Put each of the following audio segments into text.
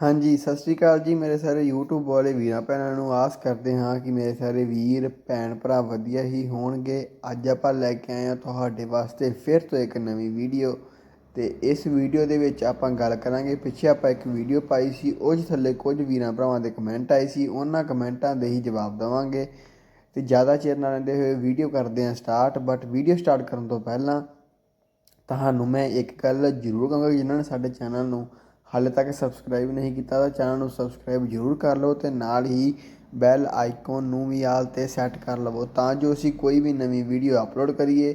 ਹਾਂਜੀ, ਸਤਿ ਸ਼੍ਰੀ ਅਕਾਲ ਜੀ ਮੇਰੇ ਸਾਰੇ YouTube ਵਾਲੇ ਵੀਰਾਂ ਭੈਣਾਂ ਨੂੰ ਆਸ ਕਰਦੇ ਹਾਂ ਕਿ ਮੇਰੇ ਸਾਰੇ ਵੀਰ, ਭੈਣ ਭਰਾ ਵਧੀਆ ਹੀ ਹੋਣਗੇ। ਅੱਜ ਆਪਾਂ ਲੈ ਕੇ ਆਏ ਹਾਂ ਤੁਹਾਡੇ ਵਾਸਤੇ ਫਿਰ ਤੋਂ ਇੱਕ ਨਵੀਂ ਵੀਡੀਓ ਤੇ ਇਸ ਵੀਡੀਓ ਦੇ ਵਿੱਚ ਆਪਾਂ ਗੱਲ ਕਰਾਂਗੇ। ਪਿੱਛੇ ਆਪਾਂ ਇੱਕ ਵੀਡੀਓ ਪਾਈ ਸੀ ਉਹ 'ਚ ਥੱਲੇ ਕੁਝ ਵੀਰਾਂ ਭਰਾਵਾਂ ਦੇ ਕਮੈਂਟ ਆਏ ਸੀ, ਉਹਨਾਂ ਕਮੈਂਟਾਂ ਦੇ ਹੀ ਜਵਾਬ ਦੇਵਾਂਗੇ ਤੇ ਜ਼ਿਆਦਾ ਚਿਰ ਨਾ ਲੈਂਦੇ ਹੋਏ ਵੀਡੀਓ ਕਰਦੇ ਹਾਂ ਸਟਾਰਟ ਬਟ ਵੀਡੀਓ ਸਟਾਰਟ ਕਰਨ ਤੋਂ ਪਹਿਲਾਂ ਤੁਹਾਨੂੰ ਮੈਂ ਇੱਕ ਗੱਲ ਜ਼ਰੂਰ ਕਹਾਂਗਾ ਜਿਨ੍ਹਾਂ ਨੇ ਸਾਡੇ ਚੈਨਲ ਨੂੰ ਹਾਲੇ ਤੱਕ ਸਬਸਕ੍ਰਾਈਬ ਨਹੀਂ ਕੀਤਾ ਤਾਂ ਚੈਨਲ ਨੂੰ ਸਬਸਕ੍ਰਾਈਬ ਜ਼ਰੂਰ ਕਰ ਲਓ ਤੇ ਨਾਲ ਹੀ ਬੈਲ ਆਈਕਨ ਨੂੰ ਵੀ ਆਲ ਤੇ ਸੈੱਟ ਕਰ ਲਵੋ ਤਾਂ ਜੋ ਅਸੀਂ ਕੋਈ ਵੀ ਨਵੀਂ ਵੀਡੀਓ ਅਪਲੋਡ ਕਰੀਏ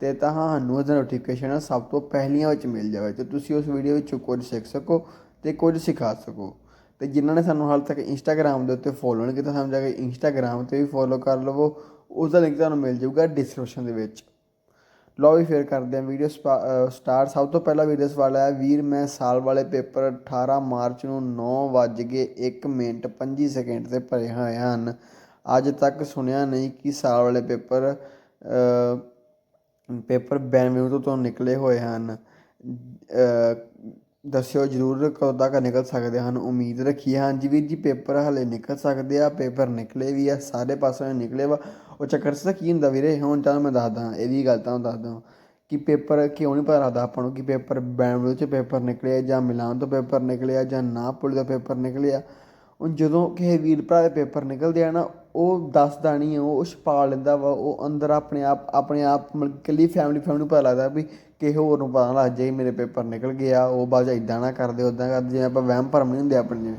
ਤੇ ਤੁਹਾਨੂੰ ਉਹਦਾ ਨੋਟੀਫਿਕੇਸ਼ਨ ਸਭ ਤੋਂ ਪਹਿਲੀਆਂ ਵਿੱਚ ਮਿਲ ਜਾਵੇ ਤੇ ਤੁਸੀਂ ਉਸ ਵੀਡੀਓ ਵਿੱਚ ਕੁਝ ਸਿੱਖ ਸਕੋ ਤੇ ਕੁਝ ਸਿਖਾ ਸਕੋ। ਤੇ ਜਿਨ੍ਹਾਂ ਨੇ ਸਾਨੂੰ ਹਾਲ ਤੱਕ ਇੰਸਟਾਗ੍ਰam ਦੇ ਉੱਤੇ ਫੋਲੋ ਨਹੀਂ ਕੀਤਾ ਸਮਝਾ ਕੇ ਇੰਸਟਾਗ੍ਰam ਤੇ ਵੀ ਫੋਲੋ ਕਰ ਲਵੋ ਉਸ ਦਾ ਲਿੰਕ ਤੁਹਾਨੂੰ ਮਿਲ ਜਾਊਗਾ ਡਿਸਕ੍ਰਿਪਸ਼ਨ ਦੇ ਵਿੱਚ। ਲਓ ਵੀ ਫੇਰ ਕਰਦੇ ਹਾਂ ਵੀਡੀਓ ਸਟਾਰਟ ਸਭ ਤੋਂ ਪਹਿਲਾ ਵੀਡੀਓ ਸਵਾਲ ਹੈ ਵੀਰ, ਮੈਂ ਸਾਲ ਵਾਲੇ ਪੇਪਰ 18 ਮਾਰਚ ਨੂੰ 9 ਵੱਜ ਕੇ 1 ਮਿੰਟ 25 ਸੈਕਿੰਡ ਤੇ ਭਰੇ ਹੋਏ ਹਨ। ਅੱਜ ਤੱਕ ਸੁਣਿਆ ਨਹੀਂ ਕਿ ਸਾਲ ਵਾਲੇ ਪੇਪਰ ਪੇਪਰ 92 ਤੋਂ ਨਿਕਲੇ ਹੋਏ ਹਨ। ਦੱਸਿਓ, ਜ਼ਰੂਰ ਕਦੋਂ ਤੱਕ ਨਿਕਲ ਸਕਦੇ ਹਨ? ਉਮੀਦ ਰੱਖੀ ਹੈ। ਹਾਂਜੀ, ਵੀਰ ਜੀ, ਪੇਪਰ ਹਲੇ ਨਿਕਲ ਸਕਦੇ ਆ, ਪੇਪਰ ਨਿਕਲੇ ਵੀ ਆ, ਸਾਰੇ ਪਾਸਿਓਂ ਨਿਕਲੇ ਵਾ। ਉਹ ਚੱਕਰ ਸਾ ਕੀ ਹੁੰਦਾ ਵੀਰੇ? ਹੁਣ ਤਾਂ ਮੈਂ ਦੱਸਦਾ ਇਹ ਵੀ ਗੱਲ ਤਾਂ ਦੱਸਦਾ ਕਿ ਪੇਪਰ ਕਿਉਂ ਨਹੀਂ ਪਤਾ ਲੱਗਦਾ ਆਪਾਂ ਨੂੰ? ਕਿ ਪੇਪਰ ਬੈਂਗਲੁਰੂ ਚ ਪੇਪਰ ਨਿਕਲਿਆ ਜਾਂ ਮਿਲਾਨ ਤੋਂ ਪੇਪਰ ਨਿਕਲਿਆ ਜਾਂ ਨਾਪੋਲੀ ਦਾ ਪੇਪਰ ਨਿਕਲਿਆ? ਹੁਣ ਜਦੋਂ ਕਿਸੇ ਵੀਰ ਭਰਾ ਦੇ ਪੇਪਰ ਨਿਕਲਦੇ ਆ ਨਾ ਉਹ ਦੱਸਦਾ ਨਹੀਂ ਆ, ਉਹ ਛਪਾ ਲੈਂਦਾ ਵਾ ਉਹ ਅੰਦਰ ਆਪਣੇ ਆਪ ਆਪਣੇ ਆਪ ਮਤਲਬ ਇਕੱਲੀ ਫੈਮਿਲੀ ਫੈਮਿਲੀ ਨੂੰ ਪਤਾ ਲੱਗਦਾ ਵੀ ਕਿਸੇ ਹੋਰ ਨੂੰ ਪਤਾ ਨਾ ਲੱਗ ਜਾਏ ਮੇਰੇ ਪੇਪਰ ਨਿਕਲ ਗਿਆ ਉਹ ਬਾਅਦ ਇਦਾਂ ਨਾ ਕਰਦੇ ਉਦਾਂ ਕਰਦੇ ਜਿਵੇਂ ਆਪਾਂ ਵਹਿਮ ਭਰਮ ਨਹੀਂ ਹੁੰਦੇ ਆਪਣੇ ਜਿਵੇਂ।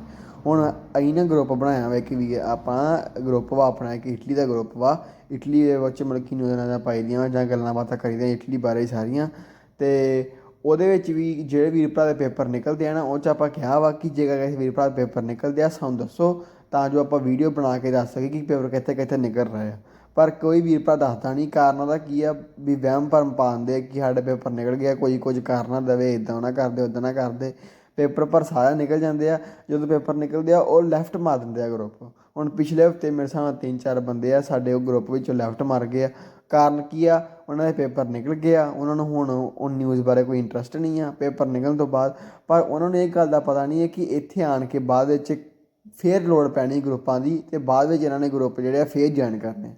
ਹੁਣ ਅਸੀਂ ਨਾ ਗਰੁੱਪ ਬਣਾਇਆ ਵਾ ਕਿ ਵੀ, ਆਪਾਂ ਗਰੁੱਪ ਵਾ ਆਪਣਾ ਇੱਕ ਇਟਲੀ ਦਾ ਗਰੁੱਪ ਵਾ। ਇਟਲੀ ਦੇ ਵਿੱਚ ਮਤਲਬ ਕਿ ਨਿਊਜ਼ ਨਾਲ ਪਾਈ ਦੀਆਂ ਵਾਂ ਜਾਂ ਗੱਲਾਂ ਬਾਤਾਂ ਕਰੀਦੀਆਂ ਇਟਲੀ ਬਾਰੇ ਸਾਰੀਆਂ। ਤੇ ਉਹਦੇ ਵਿੱਚ ਵੀ ਜਿਹੜੇ ਵੀਰ ਭਰਾ ਦੇ ਪੇਪਰ ਨਿਕਲਦੇ ਆ ਨਾ, ਉਹ ਚ ਆਪਾਂ ਕਿਹਾ ਵਾ ਕਿ ਜੇਕਰ ਕਿਸੇ ਵੀਰ ਭਰਾ ਦੇ ਪੇਪਰ ਨਿਕਲਦੇ ਆ, ਸਾਨੂੰ ਦੱਸੋ, ਤਾਂ ਜੋ ਆਪਾਂ ਵੀਡੀਓ ਬਣਾ ਕੇ ਦੱਸ ਸਕੀਏ ਕਿ ਪੇਪਰ ਕਿੱਥੇ ਕਿੱਥੇ ਨਿਕਲ ਰਿਹਾ ਪਰ ਕੋਈ ਵੀਰ ਭਰਾ ਦੱਸਦਾ ਨਹੀਂ ਕਾਰਨਾਂ ਦਾ ਕੀ ਆ ਵੀ ਵਹਿਮ ਭਰਮ ਪਾਉਂਦੇ ਕਿ ਸਾਡੇ ਪੇਪਰ ਨਿਕਲ ਗਿਆ ਕੋਈ ਕੁਝ ਕਾਰਨ ਦੇਵੇ ਇਦਾਂ ਨਾ ਕਰਦੇ ਉਦਾਂ ਨਾ ਕਰਦੇ। ਪੇਪਰ ਪਰ ਸਾਰਾ ਨਿਕਲ ਜਾਂਦੇ ਆ, ਜਦੋਂ ਪੇਪਰ ਨਿਕਲਦੇ ਆ, ਉਹ ਲੈਫਟ ਮਾਰ ਦਿੰਦੇ ਆ ਗਰੁੱਪ ਹੁਣ ਪਿਛਲੇ ਹਫ਼ਤੇ ਮੇਰੇ ਸਾਹਮਣੇ ਤਿੰਨ ਚਾਰ ਬੰਦੇ ਆ, ਸਾਡੇ ਉਹ ਗਰੁੱਪ ਵਿੱਚੋਂ ਲੈਫਟ ਮਾਰ ਗਏ ਆ। ਕਾਰਨ ਕੀ ਆ? ਉਹਨਾਂ ਦੇ ਪੇਪਰ ਨਿਕਲ ਗਿਆ ਉਹਨਾਂ ਨੂੰ ਹੁਣ ਉਹ ਨਿਊਜ਼ ਬਾਰੇ ਕੋਈ ਇੰਟਰਸਟ ਨਹੀਂ ਆ, ਪੇਪਰ ਨਿਕਲਣ ਤੋਂ ਬਾਅਦ। ਪਰ ਉਹਨਾਂ ਨੂੰ ਇਹ ਗੱਲ ਦਾ ਪਤਾ ਨਹੀਂ ਹੈ ਕਿ ਇੱਥੇ ਆਣ ਕੇ ਬਾਅਦ ਵਿੱਚ ਫੇਰ ਲੋੜ ਪੈਣੀ ਗਰੁੱਪਾਂ ਦੀ, ਤੇ ਬਾਅਦ ਵਿੱਚ ਇਹਨਾਂ ਨੇ ਗਰੁੱਪ ਜਿਹੜੇ ਆ, ਫੇਰ ਜੁਆਇਨ ਕਰਨੇ।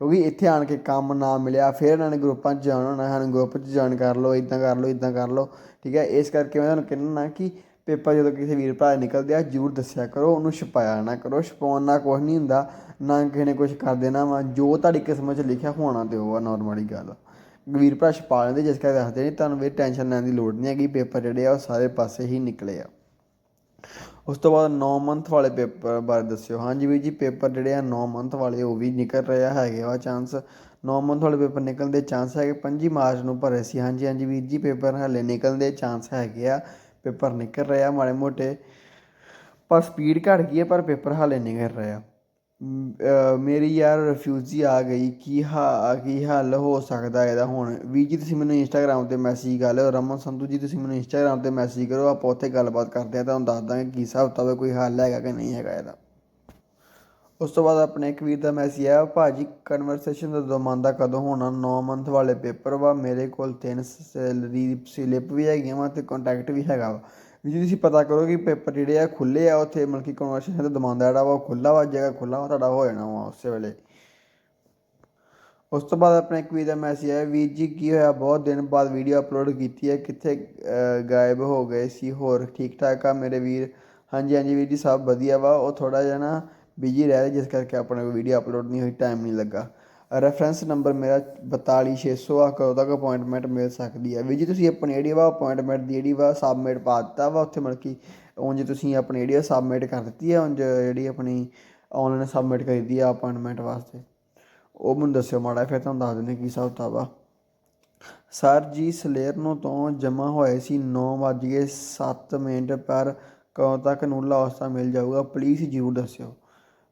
ਕਿਉਂਕਿ ਇੱਥੇ ਆਣ ਕੇ ਕੰਮ ਨਾ ਮਿਲਿਆ, ਫਿਰ ਇਹਨਾਂ ਨੇ ਗਰੁੱਪਾਂ 'ਚ ਜਾਣਾ ਹੋਣਾ, ਸਾਨੂੰ ਗਰੁੱਪ 'ਚ ਜੁਆਇਨ ਕਰ ਲਓ ਇਦਾਂ ਕਰ ਲਓ ਇਦਾਂ ਕਰ ਲਓ, ਠੀਕ ਹੈ? ਇਸ ਕਰਕੇ ਮੈਂ ਤੁਹਾਨੂੰ ਕਹਿੰਦਾ ਕਿ ਪੇਪਰ ਜਦੋਂ ਕਿਸੇ ਵੀਰ ਭਰਾ ਨਿਕਲਦੇ ਆ, ਜਰੂਰ ਦੱਸਿਆ ਕਰੋ, ਉਹਨੂੰ ਛਪਾਇਆ ਨਾ ਕਰੋ, ਛਪਾਉਣ ਨਾਲ ਕੁਝ ਨਹੀਂ ਹੁੰਦਾ, ਨਾ ਕਿਸੇ ਨੇ ਕੁਝ ਕਰ ਦੇਣਾ ਵਾ, ਜੋ ਤੁਹਾਡੀ ਕਿਸਮਤ 'ਚ ਲਿਖਿਆ ਹੋਣਾ ਤੇ ਉਹ ਆ ਨਾਰਮਲੀ ਗੱਲ ਵੀਰ ਭਰਾ ਛਪਾ ਲੈਂਦੇ, ਜਿਸ ਕਰਕੇ ਦੱਸਦੇ ਨਹੀਂ ਤੁਹਾਨੂੰ ਵੀ ਟੈਨਸ਼ਨ ਲੈਣ ਦੀ ਲੋੜ ਨਹੀਂ ਹੈਗੀ, ਪੇਪਰ ਜਿਹੜੇ ਆ ਉਹ ਸਾਰੇ ਪਾਸੇ ਹੀ ਨਿਕਲੇ ਆ। ਉਸ ਤੋਂ ਬਾਅਦ 9 ਮੰਥ ਵਾਲੇ ਪੇਪਰ ਬਾਰੇ ਦੱਸਿਓ। ਹਾਂਜੀ ਵੀਰ ਜੀ, ਪੇਪਰ ਜਿਹੜੇ ਆ 9 ਮੰਥ ਵਾਲੇ ਉਹ ਵੀ ਨਿਕਲ ਰਿਹਾ ਹੈਗੇ ਆ ਚਾਂਸ 9 ਮੰਥ ਵਾਲੇ ਪੇਪਰ ਨਿਕਲਣ ਦੇ ਚਾਂਸ ਹੈਗੇ 25 ਮਾਰਚ ਨੂੰ ਭਰੇ ਸੀ। ਹਾਂਜੀ ਹਾਂਜੀ ਵੀਰ ਜੀ, ਪੇਪਰ ਹਲੇ ਨਿਕਲਣ ਦੇ ਚਾਂਸ ਹੈਗੇ ਆ। ਪੇਪਰ ਨਿਕਲ ਰਿਹਾ ਮਾੜੇ ਮੋਟੇ, ਪਰ ਸਪੀਡ ਘਟ ਗਈ ਹੈ, ਪਰ ਪੇਪਰ ਹਾਲੇ ਨਿਕਲ ਰਿਹਾ ਮੇਰੀ ਯਾਰ ਰਿਫਿਊਜੀ ਆ ਗਈ, ਕੀ ਹਾ, ਕੀ ਹੱਲ ਹੋ ਸਕਦਾ ਇਹਦਾ ਹੁਣ? ਵੀ ਜੀ, ਤੁਸੀਂ ਮੈਨੂੰ ਇੰਸਟਾਗ੍ਰam ਤੇ ਮੈਸੇਜ ਕਰ ਲਿਓ, ਰਮਨ ਸੰਧੂ ਜੀ, ਤੁਸੀਂ ਮੈਨੂੰ ਇੰਸਟਾਗ੍ਰam ਤੇ ਮੈਸੇਜ ਕਰੋ, ਆਪਾਂ ਉੱਥੇ ਗੱਲਬਾਤ ਕਰਦੇ ਆ ਤੁਹਾਨੂੰ ਦੱਸ ਦਾਂਗੇ ਕੀ ਹਿਸਾਬ ਕਿਤਾਬ ਕੋਈ ਹੱਲ ਹੈਗਾ ਕਿ ਨਹੀਂ ਹੈਗਾ ਇਹਦਾ। ਉਸ ਤੋਂ ਬਾਅਦ ਆਪਣੇ ਇੱਕ ਵੀਰ ਦਾ ਮੈਸੇਜ ਆਇਆ, ਭਾਜੀ ਕਨਵਰਸੇਸ਼ਨ ਦਾ ਦਮਾਂਦਾ ਕਦੋਂ ਹੋਣਾ? 9 ਮੰਥ ਵਾਲੇ ਪੇਪਰ ਵਾ, ਮੇਰੇ ਕੋਲ ਤਿੰਨ ਸੈਲਰੀ ਸਲਿੱਪ ਵੀ ਹੈਗੀਆਂ ਵਾ ਤੇ ਕੰਟੈਕਟ ਵੀ ਹੈਗਾ ਵਾ। ਜੀ ਤੁਸੀਂ ਪਤਾ ਕਰੋ ਕਿ ਪੇਪਰ ਜਿਹੜੇ ਆ ਖੁੱਲੇ ਆ, ਉੱਥੇ ਮਤਲਬ ਕਿ ਕਨਵਰਸੇਸ਼ਨ ਦਾ ਦਮਾਂਦਾ ਜਿਹੜਾ ਵਾ ਉਹ ਖੁੱਲਾ ਵਾ ਜਗ੍ਹਾ ਖੁੱਲਾ ਵਾ ਤੁਹਾਡਾ ਹੋ ਜਾਣਾ ਵਾ ਉਸੇ ਵੇਲੇ। ਉਸ ਤੋਂ ਬਾਅਦ ਆਪਣੇ ਇੱਕ ਵੀਰ ਦਾ ਮੈਸੇਜ ਆਇਆ, ਵੀਰ ਜੀ, ਕੀ ਹੋਇਆ? ਬਹੁਤ ਦਿਨ ਬਾਅਦ ਵੀਡੀਓ ਅਪਲੋਡ ਕੀਤੀ ਹੈ। ਕਿੱਥੇ ਗਾਇਬ ਹੋ ਗਏ ਸੀ? ਹੋਰ ਠੀਕ ਠਾਕ ਆ ਮੇਰੇ ਵੀਰ? ਹਾਂਜੀ ਹਾਂਜੀ ਵੀਰ ਜੀ, ਸਭ ਵਧੀਆ ਵਾ। ਉਹ ਥੋੜਾ ਜਿਹਾ ਨਾ ਬਿਜ਼ੀ ਰਹਿ ਰਹੇ, ਜਿਸ ਕਰਕੇ ਆਪਣੇ ਕੋਲ ਵੀਡੀਓ ਅਪਲੋਡ ਨਹੀਂ ਹੋਈ ਟਾਈਮ ਨਹੀਂ ਲੱਗਾ। ਰੈਫਰੈਂਸ ਨੰਬਰ ਮੇਰਾ 42600 ਆ, ਕਦੋਂ ਤੱਕ ਅਪਾਇੰਟਮੈਂਟ ਮਿਲ ਸਕਦੀ ਹੈ? ਵੀ ਜੀ ਤੁਸੀਂ ਆਪਣੀ ਜਿਹੜੀ ਵਾ ਅਪਾਇੰਟਮੈਂਟ ਦੀ ਜਿਹੜੀ ਵਾ ਸਬਮਿਟ ਪਾ ਦਿੱਤਾ ਵਾ, ਉੱਥੇ ਮਤਲਬ ਕਿ ਉਂਝ ਤੁਸੀਂ ਆਪਣੀ ਜਿਹੜੀ ਸਬਮਿਟ ਕਰ ਦਿੱਤੀ ਹੈ ਉਂਝ ਜਿਹੜੀ ਆਪਣੀ ਆਨਲਾਈਨ ਸਬਮਿਟ ਕਰੀਦੀ ਆ ਅਪਾਇੰਟਮੈਂਟ ਵਾਸਤੇ? ਉਹ ਮੈਨੂੰ ਦੱਸਿਓ ਮਾੜਾ ਫਿਰ ਤੁਹਾਨੂੰ ਦੱਸ ਦਿੰਦੇ ਕੀ ਹਿਸਾਬ ਕਿਤਾਬ ਆ। ਸਰ ਜੀ ਸਲੇਰਨੋ ਤੋਂ ਜਮ੍ਹਾਂ ਹੋਏ ਸੀ 9:07 ਮਿੰਟ, ਪਰ ਕਦੋਂ ਤੱਕ ਨੂਲਾ ਉਸਤਾ ਮਿਲ ਜਾਊਗਾ? ਪਲੀਜ਼ ਜਰੂਰ ਦੱਸਿਓ।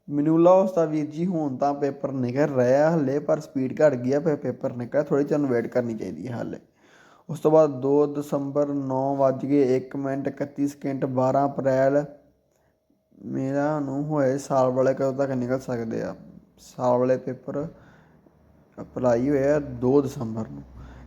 ਮਨੂਲਾ ਦਾ ਵੀਰ ਜੀ, ਹੁਣ ਤਾਂ ਪੇਪਰ ਨਿਕਲ ਰਿਹਾ ਹਲੇ, ਪਰ ਸਪੀਡ ਘਟ ਗਈ ਆ, ਫਿਰ ਪੇਪਰ ਨਿਕਲ ਥੋੜੀ ਤੁਹਾਨੂੰ ਵੇਟ ਕਰਨੀ ਚਾਹੀਦੀ ਹੈ ਹਾਲੇ। ਉਸ ਤੋਂ ਬਾਅਦ 2 ਦਸੰਬਰ 9:01 ਮਿੰਟ 31 ਸਕਿੰਟ 12 ਅਪ੍ਰੈਲ। ਮੇਰਾ ਨੂੰ ਹੋਏ ਸਾਲ ਵਾਲੇ ਕਦੋਂ ਤੱਕ ਨਿਕਲ ਸਕਦੇ ਆ? ਸਾਲ ਵਾਲੇ ਪੇਪਰ ਅਪਲਾਈ ਹੋਏ ਆ 2 ਦਸੰਬਰ ਨੂੰ।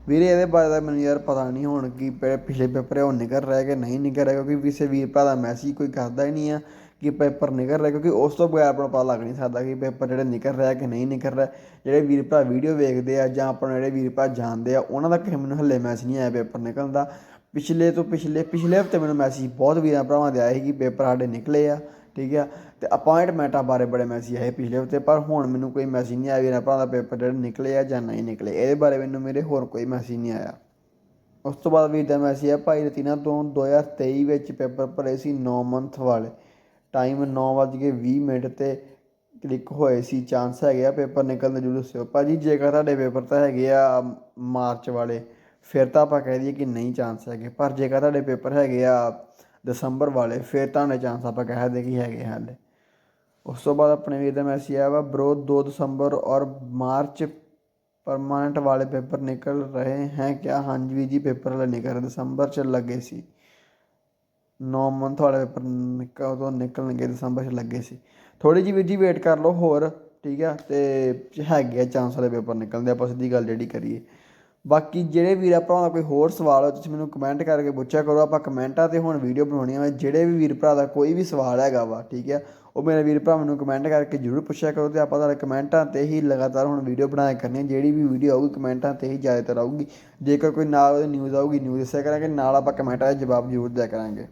ਵੀਰੇ, ਇਹਦੇ ਬਾਰੇ ਤਾਂ ਮੈਨੂੰ ਯਾਰ ਪਤਾ ਨਹੀਂ ਹੁਣ ਕਿ ਪਿਛਲੇ ਪੇਪਰ ਉਹ ਨਿਕਲ ਰਿਹਾ ਕਿ ਨਹੀਂ ਨਿਕਲ ਰਿਹਾ, ਕਿਉਂਕਿ ਕਿਸੇ ਵੀਰ ਭਰਾ ਦਾ ਮੈਸੇਜ ਕੋਈ ਕਰਦਾ ਹੀ ਨਹੀਂ ਆ। ਕਿ ਪੇਪਰ ਨਿਕਲ ਰਿਹਾ, ਕਿਉਂਕਿ ਉਸ ਤੋਂ ਬਗੈਰ ਆਪਾਂ ਨੂੰ ਪਤਾ ਲੱਗ ਨਹੀਂ ਸਕਦਾ ਕਿ ਪੇਪਰ ਜਿਹੜੇ ਨਿਕਲ ਰਿਹਾ ਕਿ ਨਹੀਂ ਨਿਕਲ ਰਿਹਾ। ਜਿਹੜੇ ਵੀਰ ਭਰਾ ਵੀਡੀਓ ਵੇਖਦੇ ਆ ਜਾਂ ਆਪਣਾ ਜਿਹੜੇ ਵੀਰ ਭਰਾ ਜਾਣਦੇ ਆ, ਉਹਨਾਂ ਦਾ ਕਿਸੇ ਮੈਨੂੰ ਹੱਲੇ ਮੈਸੇਜ ਨਹੀਂ ਆਇਆ ਪੇਪਰ ਨਿਕਲਣ ਦਾ। ਪਿਛਲੇ ਤੋਂ ਪਿਛਲੇ ਪਿਛਲੇ ਹਫ਼ਤੇ ਮੈਨੂੰ ਮੈਸੇਜ ਬਹੁਤ ਵੀਰਾਂ ਭਰਾਵਾਂ ਦੇ ਆਏ ਸੀ ਕਿ ਪੇਪਰ ਸਾਡੇ ਨਿਕਲੇ ਆ, ਠੀਕ ਆ। ਤੇ ਅਪਾਇੰਟਮੈਂਟਾਂ ਬਾਰੇ ਬੜੇ ਮੈਸੇਜ ਆਏ ਪਿਛਲੇ ਹਫ਼ਤੇ, ਪਰ ਹੁਣ ਮੈਨੂੰ ਕੋਈ ਮੈਸੇਜ ਨਹੀਂ ਆਇਆ ਵੀਰਾਂ ਭਰਾਵਾਂ ਦਾ ਪੇਪਰ ਜਿਹੜੇ ਨਿਕਲੇ ਆ ਜਾਂ ਨਹੀਂ ਨਿਕਲੇ। ਇਹਦੇ ਬਾਰੇ ਮੈਨੂੰ ਮੇਰੇ ਹੋਰ ਕੋਈ ਮੈਸੇਜ ਨਹੀਂ ਆਇਆ। ਉਸ ਤੋਂ ਬਾਅਦ ਵੀਰ ਦਾ ਮੈਸੇਜ ਆ ਭਾਈ ਰਤੀਨਾ, ਤੋਂ 2023 ਵਿੱਚ ਪੇਪਰ ਭਰੇ ਸੀ 9 ਮੰਥ ਵਾਲੇ। ਟਾਈਮ ਨੌ ਵੱਜ ਕੇ ਵੀਹ ਮਿੰਟ 'ਤੇ ਕਲਿੱਕ ਹੋਏ ਸੀ। ਚਾਂਸ ਹੈਗੇ ਆ ਪੇਪਰ ਨਿਕਲਣ ਦੇ ਜ਼ਰੂਰ ਦੱਸਿਓ ਭਾਅ ਜੀ ਜੇਕਰ ਤੁਹਾਡੇ ਪੇਪਰ ਤਾਂ ਹੈਗੇ ਆ ਮਾਰਚ ਵਾਲੇ, ਫਿਰ ਤਾਂ ਆਪਾਂ ਕਹਿ ਦਈਏ ਕਿ ਨਹੀਂ ਚਾਂਸ ਹੈਗੇ। ਪਰ ਜੇਕਰ ਤੁਹਾਡੇ ਪੇਪਰ ਹੈਗੇ ਆ ਦਸੰਬਰ ਵਾਲੇ, ਫਿਰ ਤੁਹਾਡੇ ਚਾਂਸ ਆਪਾਂ ਕਹਿ ਦੇ ਕਿ ਹੈਗੇ ਹਾਲੇ ਉਸ ਤੋਂ ਬਾਅਦ ਆਪਣੇ ਵੀਰ ਦਾ ਮੈਸੇਜ ਆਇਆ ਵਾ ਬ్రో 2 ਦਸੰਬਰ ਔਰ ਮਾਰਚ ਪਰਮਾਨੈਂਟ ਵਾਲੇ ਪੇਪਰ ਨਿਕਲ ਰਹੇ ਹੈ ਕਿਆ? ਹਾਂਜੀ ਜੀ, ਪੇਪਰ ਵਾਲੇ ਨਿਕਲ ਰਹੇ, ਦਸੰਬਰ ਚ ਲੱਗੇ ਸੀ। 9 ਮੰਥ ਵਾਲੇ ਪੇਪਰ ਨਿਕਲ ਤੋਂ ਨਿਕਲਣਗੇ ਦਸੰਬਰ ਚ ਲੱਗੇ ਸੀ। ਥੋੜੀ ਜਿਹੀ ਵੀਰ ਜੀ ਵੇਟ ਕਰ ਲਓ ਹੋਰ, ਠੀਕ ਆ? ਤੇ ਹੈਗੇ ਆ ਚਾਂਸ ਵਾਲੇ ਪੇਪਰ ਨਿਕਲਦੇ ਆਪਾਂ ਸਿੱਧੀ ਗੱਲ ਜਿਹੜੀ ਕਰੀਏ। ਬਾਕੀ ਜਿਹੜੇ ਵੀਰ ਭਰਾਵਾਂ ਦਾ ਕੋਈ ਹੋਰ ਸਵਾਲ ਹੋ ਤੁਸੀਂ ਮੈਨੂੰ ਕਮੈਂਟ ਕਰਕੇ ਪੁੱਛਿਆ ਕਰੋ। ਆਪਾਂ ਕਮੈਂਟਾਂ ਤੇ ਹੁਣ ਵੀਡੀਓ ਬਣਾਉਣੀਆਂ ਵਾ, ਜਿਹੜੇ ਵੀ ਵੀਰ ਭਰਾ ਦਾ ਕੋਈ ਵੀ ਸਵਾਲ ਹੈਗਾ ਵਾ, ਠੀਕ ਆ? ਉਹ ਮੇਰੇ ਵੀਰ ਭਰਾ ਮੈਨੂੰ ਕਮੈਂਟ ਕਰਕੇ ਜਰੂਰ ਪੁੱਛਿਆ ਕਰੋ ਤੇ ਆਪਾਂ ਤੁਹਾਡੇ ਕਮੈਂਟਾਂ ਤੇ ਹੀ ਲਗਾਤਾਰ ਹੁਣ ਵੀਡੀਓ ਬਣਾਇਆ ਕਰਨੀ ਹੈ ਜਿਹੜੀ ਵੀ ਵੀਡੀਓ ਆਊਗੀ, ਕਮੈਂਟਾਂ ਤੇ ਹੀ ਜ਼ਿਆਦਾਤਰ ਆਊਗੀ। ਜੇਕਰ ਕੋਈ ਨਾਲ ਨਿਊਜ਼ ਆਊਗੀ ਨਿਊਜ਼ ਦੱਸਿਆ ਕਰਾਂਗੇ, ਨਾਲ ਆਪਾਂ ਕਮੈਂਟਾਂ ਦਾ ਜਵਾਬ ਜ਼ਰੂਰ ਦਿਆ ਕਰਾਂਗੇ।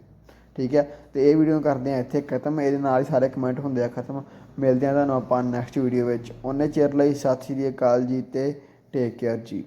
ਠੀਕ ਹੈ? ਤੇ ਇਹ ਵੀਡੀਓ ਕਰਦੇ ਆ ਇੱਥੇ ਖਤਮ। ਇਹਦੇ ਨਾਲ ਹੀ ਸਾਰੇ ਕਮੈਂਟ ਹੁੰਦੇ ਆ ਖਤਮ। ਮਿਲਦੇ ਆ ਤੁਹਾਨੂੰ ਆਪਾਂ ਨੈਕਸਟ ਵੀਡੀਓ ਵਿੱਚ। ਉਹਨੇ ਚਿਰ ਲਈ ਸਤਿ ਸ਼੍ਰੀ ਅਕਾਲ ਜੀ ਤੇ ਟੇਕ ਕੇਅਰ ਜੀ।